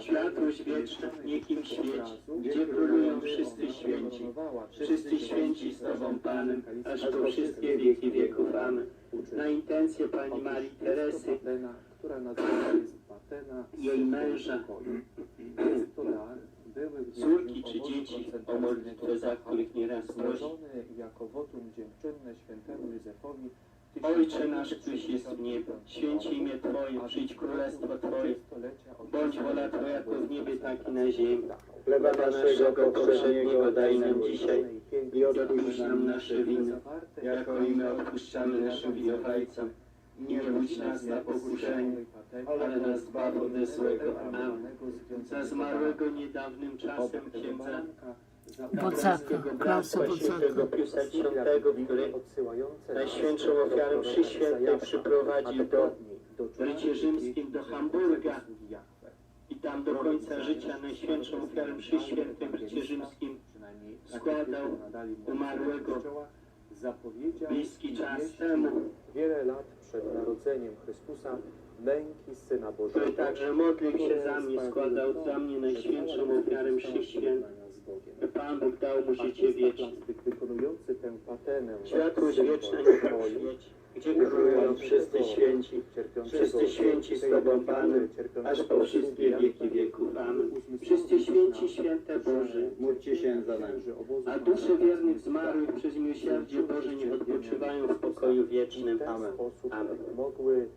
Światłość wieczna niech im świeci, gdzie królują wszyscy święci. Wszyscy święci z Tobą, Panem, aż po wszystkie wieki wieków. Amen. Na intencję Pani Marii Teresy, która nazywana jest Patena, jej męża, córki czy dzieci, o modlitwę za których nieraz prosi. jako wotum dziękczynne świętemu Józefowi Ojcze nasz, któryś jest w niebie, święci imię Twoje, przyjdź królestwo Twoje, bądź wola Twoja to w niebie, tak i na ziemi. Chleba naszego powszedniego daj nam dzisiaj i odpuść nam nasze winy, jako i my odpuszczamy naszym winowajcom. Nie wódź nas na pokuszenie, ale nas zbaw ode złego. Amen. Za zmarłego niedawnym czasem księdza Wocaka, Klausa który Najświętszą ofiarę mszy świętej przyprowadził do rycie rzymskim do Hamburga. I tam do końca życia Najświętszą ofiarę mszy świętej w rycie rzymskim składał umarłego. Bliski czas temu, Wiele lat przed narodzeniem Chrystusa męki Syna który Bożego także modlił się za mnie, składał za mnie Najświętszą ofiarę mszy świętej. Pan Bóg dał mu życie wieczne. Wykonujący tę patenę Światłość wieczna niech nam świeci, gdzie królują wszyscy święci, wszyscy święci z Tobą, Panem, aż po wszystkie wieki wieków. Amen. Wszyscy święci, święte Boże, módlcie się za nami. a dusze wiernych zmarłych przez miłosierdzie Boże niech odpoczywają w pokoju wiecznym. Amen. Amen. mogły y,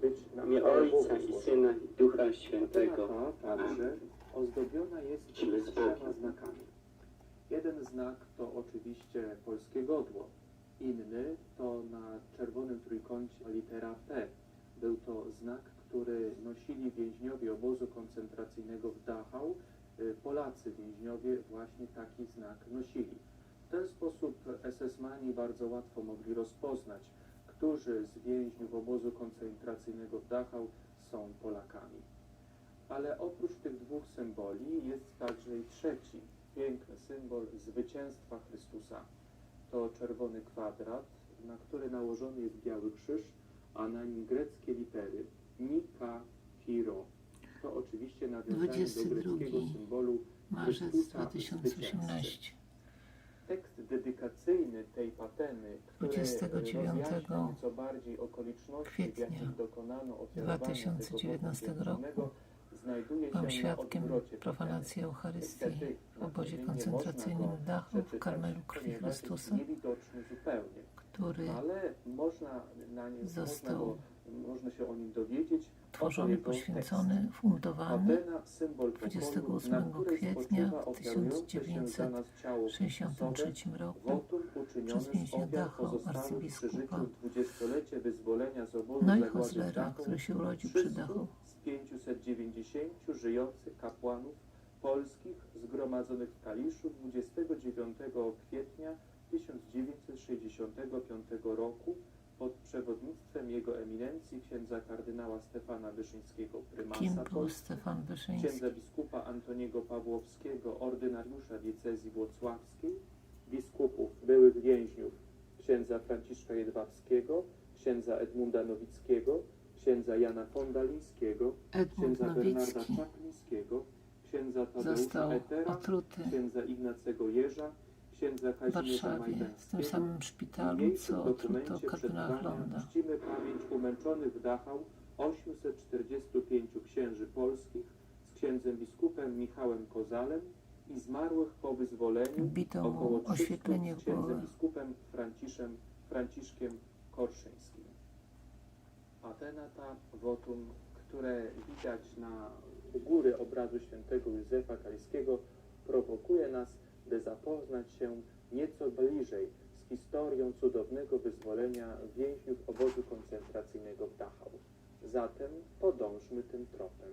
być na Ojca i Syna i Ducha Świętego. Także Amen. Ozdobiona jest trzema znakami. Jeden znak to oczywiście polskie godło. Inny to na czerwonym trójkącie litera P. Był to znak, który nosili więźniowie obozu koncentracyjnego w Dachau. Y, Polacy więźniowie właśnie taki znak nosili. W ten sposób SS-mani bardzo łatwo mogli rozpoznać, którzy z więźniów obozu koncentracyjnego w Dachau są Polakami. Ale oprócz tych dwóch symboli jest także i trzeci, piękny symbol zwycięstwa Chrystusa. To czerwony kwadrat, na który nałożony jest biały krzyż, a na nim greckie litery Nika Piro. To oczywiście nawiązanie do 22 greckiego symbolu Marzec Chrystusa 2018. Tekst dedykacyjny tej pateny, który 29 rozjaśnia nieco bardziej okoliczności, w kwietnia jakich dokonano ofiarowania 2019 tego roku Byłem świadkiem profanacji. Eucharystii w obozie koncentracyjnym w Dachu w Karmelu Krwi Chrystusa, który Został tworzony, poświęcony, fundowany Patena, symbol pokoju, 28 na której kwietnia spoczywa ofiarujące się za nas ciało 1963 roku przez więźnia życiu arcybiskupa obozu no który się urodził przy 300 Dachu. Z 590 żyjących kapłanów polskich zgromadzonych w Kaliszu 29 kwietnia 1965 roku pod przewodnictwem jego eminencji księdza kardynała Stefana Wyszyńskiego, prymasa Polski, księdza biskupa Antoniego Pawłowskiego, ordynariusza diecezji włocławskiej, biskupów byłych więźniów, księdza Franciszka Jedwabskiego, księdza Edmunda Nowickiego, księdza Jana Kondalińskiego, Edmund księdza Bernarda Nowicki księdza Tadeusza został Etera, otruty księdza Ignacego Jeża, księdza w Kazimierza Warszawie, w tym Majdańskiego. samym szpitalu, co otruto kardynała Hlonda. czcimy pamięć umęczonych w Dachau 845 księży polskich z księdzem biskupem Michałem Kozalem i zmarłych po wyzwoleniu Wbito około mu 300 oświetlenie z księdzem głowę. biskupem Franciszem, Franciszkiem Korszyńskim. Atena ta wotum, które widać na góry obrazu świętego Józefa Kaliskiego, prowokuje nas, by zapoznać się nieco bliżej z historią cudownego wyzwolenia więźniów obozu koncentracyjnego w Dachau. Zatem podążmy tym tropem.